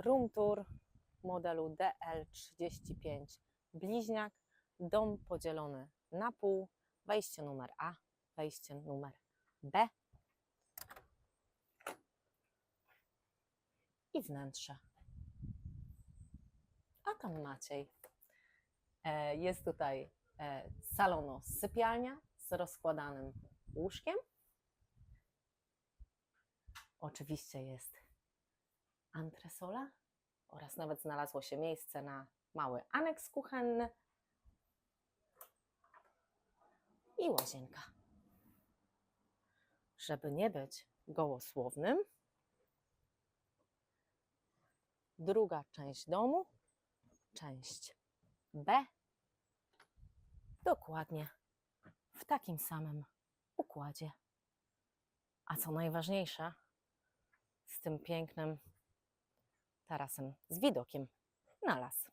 room tour modelu DL35 Bliźniak. Dom podzielony na pół. Wejście numer A, wejście numer B. I wnętrze. A tam Maciej. E, Jest tutaj e, salono sypialnia z rozkładanym łóżkiem. Oczywiście jest antresola oraz nawet znalazło się miejsce na mały aneks kuchenny i łazienka. Żeby nie być gołosłownym, druga część domu, część B, dokładnie w takim samym układzie. A co najważniejsze, z tym pięknym tarasem z widokiem na las.